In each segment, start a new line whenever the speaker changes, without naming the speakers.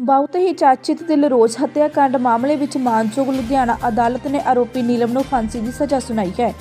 ਬਹੁਤ ਹੀ ਚਾਚਿਤ ਚਰਚਿਤ ਦਿਲਰੋਜ਼ ਹੱਤਿਆਕਾਂਡ ਮਾਮਲੇ ਵਿੱਚ ਮਾਨਯੋਗ ਲੁਧਿਆਣਾ ਅਦਾਲਤ ਨੇ ਆਰੋਪੀ ਨੀਲਮ ਨੂੰ ਫਾਂਸੀ ਦੀ ਸਜ਼ਾ ਸੁਣਾਈ ਹੈ।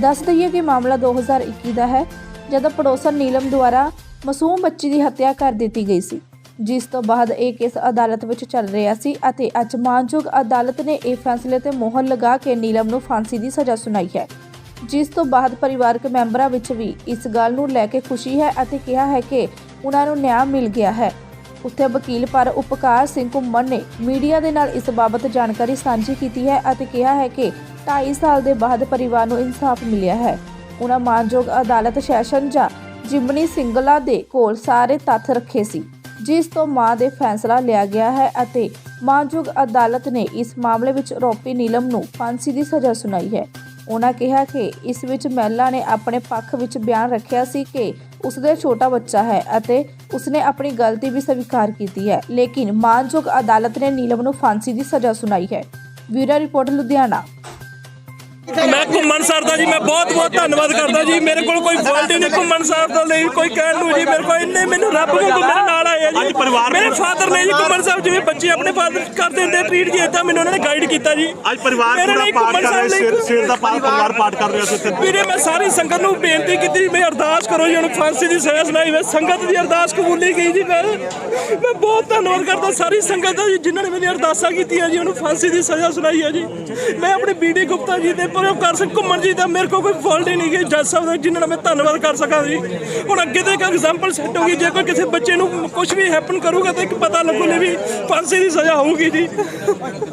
ਦੱਸ ਦਈਏ ਕਿ ਮਾਮਲਾ 2021 ਦਾ ਹੈ, ਜਦੋਂ ਪੜੋਸਨ ਨੀਲਮ ਦੁਆਰਾ ਮਾਸੂਮ ਬੱਚੀ ਦੀ ਹੱਤਿਆ ਕਰ ਦਿੱਤੀ ਗਈ ਸੀ। ਜਿਸ ਤੋਂ ਬਾਅਦ ਇਹ ਕੇਸ ਅਦਾਲਤ ਵਿੱਚ ਚੱਲ ਰਿਹਾ ਸੀ ਅਤੇ ਅੱਜ ਮਾਨਯੋਗ ਅਦਾਲਤ ਨੇ ਇਹ ਫੈਸਲੇ ਤੇ ਮੋਹਰ ਲਗਾ ਕੇ ਨੀਲਮ ਨੂੰ ਫਾਂਸੀ ਦੀ ਸਜ਼ਾ ਸੁਣਾਈ ਹੈ। ਜਿਸ ਤੋਂ ਬਾਅਦ ਪਰਿਵਾਰਕ ਮੈਂਬਰਾਂ ਵਿੱਚ ਵੀ ਇਸ ਗੱਲ ਨੂੰ ਲੈ ਕੇ ਖੁਸ਼ੀ ਹੈ ਅਤੇ ਕਿਹਾ ਹੈ ਕਿ ਉਹਨਾਂ ਨੂੰ ਨਿਆਂ ਮਿਲ ਗਿਆ ਹੈ। ਉੱਥੇ ਵਕੀਲ ਪਰ ਉਪਕਾਰ ਸਿੰਘ ਘੁੰਮਣ ਨੇ ਮੀਡੀਆ ਦੇ ਨਾਲ ਇਸ ਬਾਬਤ ਜਾਣਕਾਰੀ ਸਾਂਝੀ ਕੀਤੀ ਹੈ ਅਤੇ ਕਿਹਾ ਹੈ ਕਿ 2.5 ਸਾਲ ਦੇ ਬਾਅਦ ਪਰਿਵਾਰ ਨੂੰ ਇਨਸਾਫ ਮਿਲਿਆ ਹੈ। ਉਹਨਾਂ ਮਾਨਯੋਗ ਅਦਾਲਤ ਸੈਸ਼ਨ ਜਾਂ ਜਿਮਨੀ ਸਿੰਗਲਾ ਦੇ ਕੋਲ ਸਾਰੇ ਤੱਥ ਰੱਖੇ ਸੀ, ਜਿਸ ਤੋਂ ਮਾਂ ਦੇ ਫੈਸਲਾ ਲਿਆ ਗਿਆ ਹੈ ਅਤੇ ਮਾਨਯੋਗ ਅਦਾਲਤ ਨੇ ਇਸ ਮਾਮਲੇ ਵਿੱਚ ਆਰੋਪੀ ਨੀਲਮ ਨੂੰ ਫਾਂਸੀ ਦੀ ਸਜ਼ਾ ਸੁਣਾਈ ਹੈ। ਉਹਨਾਂ ਕਿਹਾ ਕਿ ਇਸ ਵਿੱਚ ਮਹਿਲਾ ਨੇ ਆਪਣੇ ਪੱਖ ਵਿੱਚ ਬਿਆਨ ਰੱਖਿਆ ਸੀ ਕਿ ਉਸਦੇ ਛੋਟਾ ਬੱਚਾ ਹੈ ਅਤੇ ਉਸਨੇ ਆਪਣੀ ਗਲਤੀ ਵੀ ਸਵੀਕਾਰ ਕੀਤੀ ਹੈ, ਲੇਕਿਨ ਮਾਨਯੋਗ ਅਦਾਲਤ ਨੇ ਨੀਲਮ ਨੂੰ ਫਾਂਸੀ ਦੀ ਸਜ਼ਾ ਸੁਣਾਈ ਹੈ। Bureau report Ludhiana.
Ghuman sir ਦਾ ਜੀ ਮੈਂ ਬਹੁਤ ਬਹੁਤ ਧੰਨਵਾਦ ਕਰਦਾ ਜੀ। ਮੇਰੇ ਕੋਲ ਕੋਈ ਫਾਲਟ ਹੀ ਨਹੀਂ ਘੁੰਮਣ ਸਾਹਿਬ ਦਾ ਲਈ ਕੋਈ ਕਹਿਣ ਨੂੰ ਜੀ ਮੇਰੇ ਕੋਲ ਇੰਨੇ ਮੈਨੂੰ ਰੱਬ ਨੂੰ ਮੇਰੇ ਨਾਲ ਆਏ ਆ ਜੀ। ਮੇਰੇ ਫਾਦਰ ਨੇ ਜੀ ਘੁੰਮਣ ਸਾਹਿਬ ਜਿਵੇਂ ਬੱਚੇ ਆਪਣੇ ਫਾਦਰ ਕਰਦੇ ਹੁੰਦੇ ਟ੍ਰੀਟ ਜੀ ਏਦਾਂ ਮੈਨੂੰ ਉਹਨਾਂ ਨੇ ਗਾਈਡ ਕੀਤਾ ਜੀ।
ਅੱਜ ਪਰਿਵਾਰ ਪੂਰਾ ਪਾਠ
ਘੁੰਮਣ
ਕਰ ਰਿਹਾ ਸਿਰ ਸਿਰ ਦਾ ਪਰਿਵਾਰ ਪਾਠ ਕਰ ਰਿਹਾ ਸੀ ਇੱਥੇ
ਵੀਰੇ ਮੈਂ ਸਾਰੀ ਸੰਗਤ ਨੂੰ ਬੇਨਤੀ ਕੀਤੀ ਮੈਂ ਅਰਦਾਸ ਕਰੋ ਜੀ ਉਹਨੂੰ ਫਾਂਸੀ ਦੀ ਸਜ਼ਾ ਸੁਣਾਈ ਮੈਂ ਸੰਗਤ ਦੀ ਅਰਦਾਸ ਕਬੂਲੀ ਗਈ ਜੀ ਮੈਂ ਮੈਂ ਬਹੁਤ ਧੰਨਵਾਦ ਕਰਦਾ ਸਾਰੀ ਸੰਗਤ ਦਾ ਜੀ ਜਿਨ੍ਹਾਂ ਨੇ ਮੇਰੀ ਅਰਦਾਸਾਂ ਕੀਤੀਆਂ ਜੀ ਉਹਨੂੰ ਫਾਂਸੀ ਦੀ ਸਜ਼ਾ ਸੁਣਾਈ ਹੈ ਜੀ। ਮੈਂ ਆਪਣੇ ਬੀਡੀ ਗੁਪਤਾ ਜੀ ਦੇ ਪਰ ਕਰ ਸਕ ਘੁੰਮਣ ਜੀ ਦਾ ਮੇਰੇ ਕੋਲ ਕੋਈ ਫਾਲਟ ਹੀ ਨਹੀਂ ਗਈ ਜੱਜ ਸਾਹਿਬ ਦਾ ਜਿਨ੍ਹਾਂ ਦਾ ਮੈਂ ਧੰਨਵਾਦ ਕਰ ਸਕਾਂ ਜੀ। ਹੁਣ ਅੱਗੇ ਤੋਂ ਇੱਕ ਐਗਜ਼ਾਮਪਲ ਸੈੱਟ ਹੋਗੀ ਜੇ ਕੋਈ ਕਿਸੇ ਬੱਚੇ ਨੂੰ ਕੁਝ ਵੀ ਹੈਪਨ ਕਰੂਗਾ ਤਾਂ ਇੱਕ ਪਤਾ ਲੱਗੂਗਾ ਵੀ ਫਾਂਸੀ ਦੀ ਸਜ਼ਾ ਹੋਊਗੀ ਜੀ।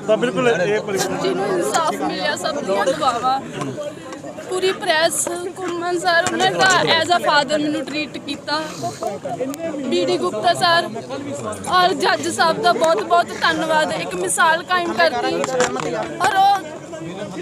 ਤਾਂ ਬਿਲਕੁਲ ਇਹ ਪਰਿਵਾਰ
ਜਿਹਨੂੰ ਇਨਸਾਫ ਮਿਲਿਆ ਸਭ ਦੀਆਂ ਦੁਆਵਾਂ ਪੂਰੀ ਪ੍ਰੈਸ ਘੁੰਮਣ ਸਰ ਉਹਨਾਂ ਦਾ ਐਜ਼ ਅ ਫਾਦਰ ਮੈਨੂੰ ਟ੍ਰੀਟ ਕੀਤਾ। ਬੀਡੀ ਗੁਪਤਾ ਸਰ ਔਰ ਜੱਜ ਸਾਹਿਬ ਦਾ ਬਹੁਤ ਬਹੁਤ ਧੰਨਵਾਦ ਇੱਕ ਮਿਸਾਲ ਕਾਇਮ ਕਰਤੀ ਔਰ ਉਹ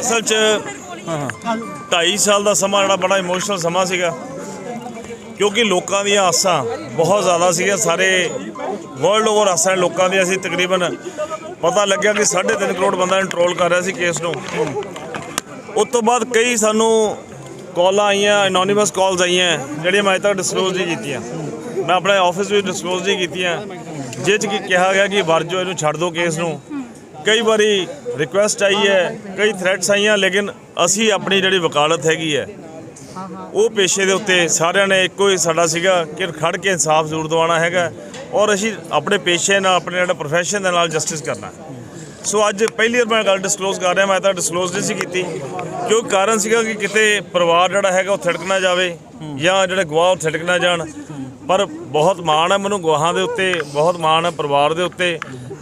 ਅਸਲ 'ਚ ਢਾਈ ਸਾਲ ਦਾ ਸਮਾਂ ਜਿਹੜਾ ਬੜਾ ਇਮੋਸ਼ਨਲ ਸਮਾਂ ਸੀਗਾ। ਕਿਉਂਕਿ ਲੋਕਾਂ ਦੀਆਂ ਆਸਾਂ ਬਹੁਤ ਜ਼ਿਆਦਾ ਸੀਗੀਆਂ। ਸਾਰੇ ਵਰਲਡ ਓਵਰ ਆਸਾਂ ਲੋਕਾਂ ਦੀਆਂ। ਸੀ ਤਕਰੀਬਨ ਪਤਾ ਲੱਗਿਆ ਕਿ 3.5 ਕਰੋੜ ਬੰਦਾ ਕੰਟਰੋਲ ਕਰ ਰਿਹਾ ਸੀ ਕੇਸ ਨੂੰ। ਉਸ ਤੋਂ ਬਾਅਦ ਕਈ ਸਾਨੂੰ ਕਾਲਾਂ ਆਈਆਂ ਐਨੋਨਿਮਸ ਕਾਲਸ ਆਈਆਂ, ਜਿਹੜੀਆਂ ਮੈਂ ਅਜੇ ਤੱਕ ਡਿਸਕਲੋਜ਼ ਨਹੀਂ ਕੀਤੀਆਂ। ਮੈਂ ਆਪਣੇ ਆਫਿਸ ਵਿੱਚ ਡਿਸਕਲੋਜ਼ ਨਹੀਂ ਕੀਤੀਆਂ। ਜਿਹ 'ਚ ਕਿ ਕਿਹਾ ਗਿਆ ਕਿ ਵਰਜੋ ਇਹਨੂੰ ਛੱਡ ਦਿਓ ਕੇਸ ਨੂੰ। ਕਈ ਵਾਰੀ ਰਿਕੁਐਸਟ ਆਈ ਹੈ, ਕਈ ਥ੍ਰੈਟਸ ਆਈਆਂ, ਲੇਕਿਨ ਅਸੀਂ ਆਪਣੀ ਜਿਹੜੀ ਵਕਾਲਤ ਹੈਗੀ ਹੈ, ਉਹ ਪੇਸ਼ੇ ਦੇ ਉੱਤੇ ਸਾਰਿਆਂ ਨੇ ਇੱਕੋ ਹੀ ਸਾਡਾ ਸੀਗਾ ਕਿ ਖੜ ਕੇ ਇਨਸਾਫ ਜ਼ਰੂਰ ਦਿਵਾਉਣਾ ਹੈਗਾ ਔਰ ਅਸੀਂ ਆਪਣੇ ਪੇਸ਼ੇ ਨਾਲ, ਆਪਣੇ ਜਿਹੜਾ ਪ੍ਰੋਫੈਸ਼ਨ ਦੇ ਨਾਲ ਜਸਟਿਸ ਕਰਨਾ ਸੋ ਅੱਜ ਪਹਿਲੀ ਵਾਰ ਮੈਂ ਗੱਲ ਡਿਸਕਲੋਜ਼ ਕਰ ਰਿਹਾ, ਮੈਂ ਤਾਂ ਡਿਸਕਲੋਜ਼ ਨਹੀਂ ਸੀ ਕੀਤੀ ਕਿਉਂਕਿ ਕਾਰਨ ਸੀਗਾ ਕਿ ਕਿਤੇ ਪਰਿਵਾਰ ਜਿਹੜਾ ਹੈਗਾ ਉਹ ਥਿੜਕ ਨਾ ਜਾਵੇ ਜਾਂ ਜਿਹੜੇ ਗਵਾਹ ਉਹ ਥਿੜਕ ਨਾ ਜਾਣ, ਪਰ ਬਹੁਤ ਮਾਣ ਹੈ ਮੈਨੂੰ ਗਵਾਹਾਂ ਦੇ ਉੱਤੇ, ਬਹੁਤ ਮਾਣ ਹੈ ਪਰਿਵਾਰ ਦੇ ਉੱਤੇ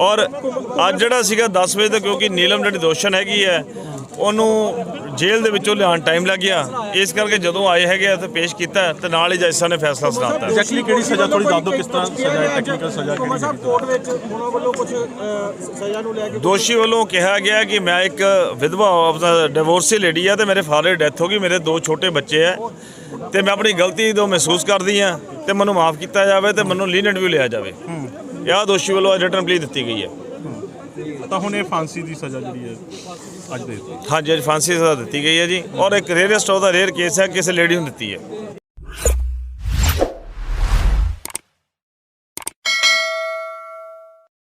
ਔਰ ਅੱਜ ਜਿਹੜਾ ਸੀਗਾ 10 ਵਜੇ ਤੱਕ ਕਿਉਂਕਿ ਨੀਲਮ ਜਿਹੜੀ ਦੋਸ਼ਣ ਹੈਗੀ ਹੈ ਉਹਨੂੰ ਜੇਲ੍ਹ ਦੇ ਵਿੱਚੋਂ ਲਿਆਉਣ ਟਾਈਮ ਲੱਗ ਗਿਆ। ਇਸ ਕਰਕੇ ਜਦੋਂ ਆਏ ਹੈਗੇ ਆ ਤੇ ਪੇਸ਼ ਕੀਤਾ ਤੇ ਨਾਲ ਹੀ ਜੱਜ ਸਾਹਿਬ ਨੇ ਫੈਸਲਾ ਸੁਣਾਤਾ
ਐਗਜ਼ੈਕਟਲੀ ਕਿਹੜੀ ਸਜ਼ਾ ਥੋੜੀ ਦੱਸ ਦਿਓ ਕਿਸ ਤਰ੍ਹਾਂ ਸਜ਼ਾ ਹੈ ਟੈਕਨੀਕਲ ਸਜ਼ਾ ਕਿਹੜੀ
ਸਾਹਿਬ ਕੋਰਟ ਵਿੱਚ ਉਹਨਾਂ ਵੱਲੋਂ ਕੁਝ ਸਜ਼ਾ ਨੂੰ ਲੈ ਕੇ
ਦੋਸ਼ੀ ਵੱਲੋਂ ਕਿਹਾ ਗਿਆ ਕਿ ਮੈਂ ਇੱਕ ਵਿਧਵਾ ਆਪਣਾ ਡਿਵੋਰਸੀ ਲੇਡੀ ਆ ਤੇ ਮੇਰੇ ਫਾਦਰ ਦੀ ਡੈਥ ਹੋ ਗਈ ਮੇਰੇ ਦੋ ਛੋਟੇ ਬੱਚੇ ਆ ਤੇ ਮੈਂ ਆਪਣੀ ਗਲਤੀ ਤੋਂ ਮਹਿਸੂਸ ਕਰਦੀ ਆ ਤੇ ਮੈਨੂੰ ਮਾਫ ਕੀਤਾ ਜਾਵੇ ਤੇ ਮੈਨੂੰ ਲੀਨੈਂਟ ਵੀ ਲਿਆ ਜਾਵੇ। ਇਹ ਦੋਸ਼ੀ ਵੱਲੋਂ ਰਿਟਰਨ ਪਲੀ ਦਿੱਤੀ ਗਈ ਹੈ।
ਤਾਂ ਹੁਣ ਇਹ ਫਾਂਸੀ ਦੀ ਸਜ਼ਾ ਜਿਹੜੀ ਹੈ ਅੱਜ ਦੇ
ਹਾਂਜੀ ਅੱਜ ਫਾਂਸੀ ਦੀ ਸਜ਼ਾ ਦਿੱਤੀ ਗਈ ਹੈ ਜੀ। ਔਰ ਇੱਕ ਰੇਅਰੈਸਟ ਉਹਦਾ ਰੇਅਰ ਕੇਸ ਹੈ ਕਿਸੇ ਲੇਡੀ ਨੂੰ ਦਿੱਤੀ ਹੈ।